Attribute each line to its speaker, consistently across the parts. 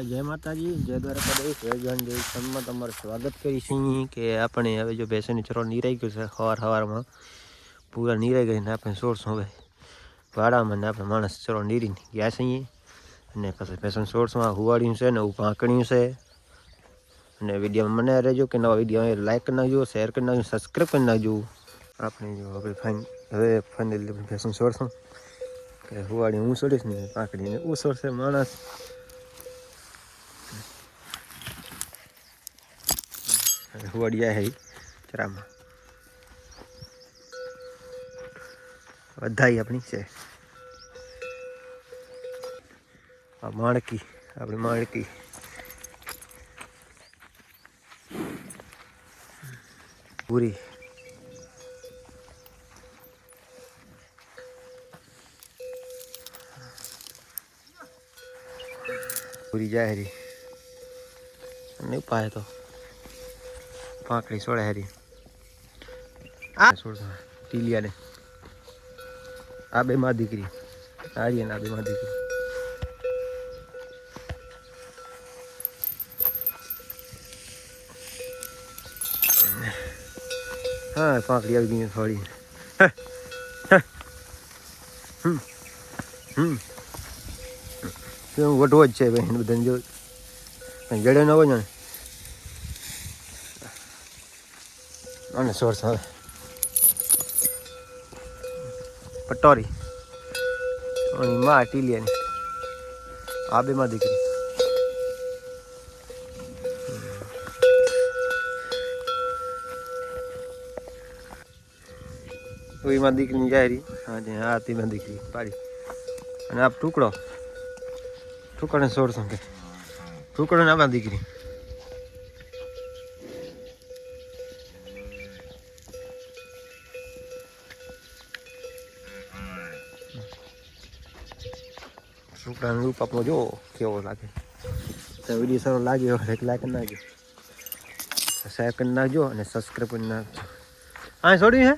Speaker 1: જય માતાજી, જય દ્વારકાધીશ. જય જવાન જય કિસાનમાં તમારું સ્વાગત કરીશું કે આપણે હવે જો ભેંસોની ચરો નીરાઈ ગયું છે સવાર સવારમાં પૂરા નીરાઈ ગઈ ને આપણે સોળસો હવે વાડામાં ને આપણે માણસ ચરો નીરીને ગયા છીએ. અને પછી ભેંસોને સોળસો આ હુવાડ્યું છે ને એવું પાંકણ્યું છે. અને વિડીયોમાં મને રહેજો કે નવા વીડિયો લાઈક કરી નાખજો શેર કરી નાખજો સબસ્ક્રાઈબ કરી નાખજો. આપણે જો આપણે ફાઇન હવે ફાઇનલી ભેંસોને સોળસો કે હુવાડી હું છોડીશ ને પાંકડીને હું છોડશે માણસ. વડિયા હે ચરામાં. વધાઈ આપણી છે. આ માણકી, આપણી માણકી. પૂરી. પૂરી જાહેરી. હરી નહીં પાય તો. પાંકડી સોળે હારી. આ ટીલિયાને. આ બે માં દીકરી. આર્યન આ બે માં દીકરી. હા પાંખડી આવી ગઈ થોડી. હમ હમ. વટવો જ છે ભાઈ બધાને જો જડે ન હોય ને. અને સોર્સ હવે પટોરી. અને માં ટીલિયાની. આ બે માં દીકરી ઓઈમાં દીકરીની જાહેરી હા જી હા તેમાં દીકરી, પાડી. અને આ ટુકડો. ટુકડો સોળસો કે ટુકડો ને આમાં દીકરી. છોકરાનો રૂપ આપણો જો કેવો લાગે? તો વીડિયો સારો લાગ્યો એક લાઈક નાખજો શેર કરી નાખજો અને સબસ્ક્રાઈબ કરી નાખજો. હા છોડ્યું હે?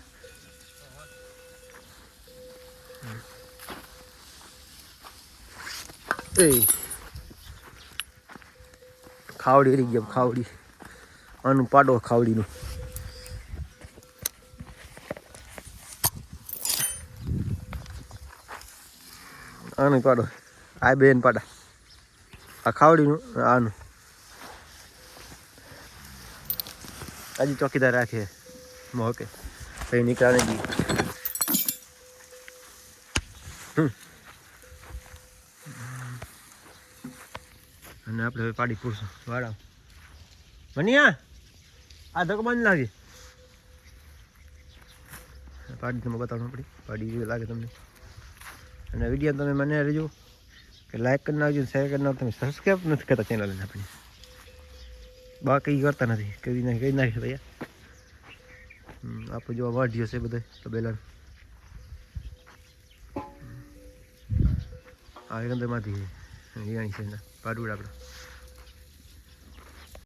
Speaker 1: એ ખાવડી રહી ગયા ખાવડી. આનું પાડો ખાવડીનું. આનું પાડો. આ બેન પાડા. આ ખાવડીનું આનું. હજી ચોકીદાર રાખીએ મોકે કઈ નીકળે નહીં હમ. અને આપણે હવે પાડી પૂરશું. વાળા મનિયા આ ધક્કો બંધ લાગે પાડી તમે બતાવવું પડી. પાડી લાગે તમને. અને વીડિયો તમે મને રહેજો. લાઈક કરી નાખજો શેર કરી નાખજો. તમે સબસ્ક્રાઈબ નથી કરતા ચેનલને આપણી. બાકી કરતા નથી. કરી નાખી કરી નાખી ભાઈ. આપણે જોવા વાઢ્યો છે બધા તબેલા આ એકંદરમાંથી અહીંયા છે પાડુડ આપણે.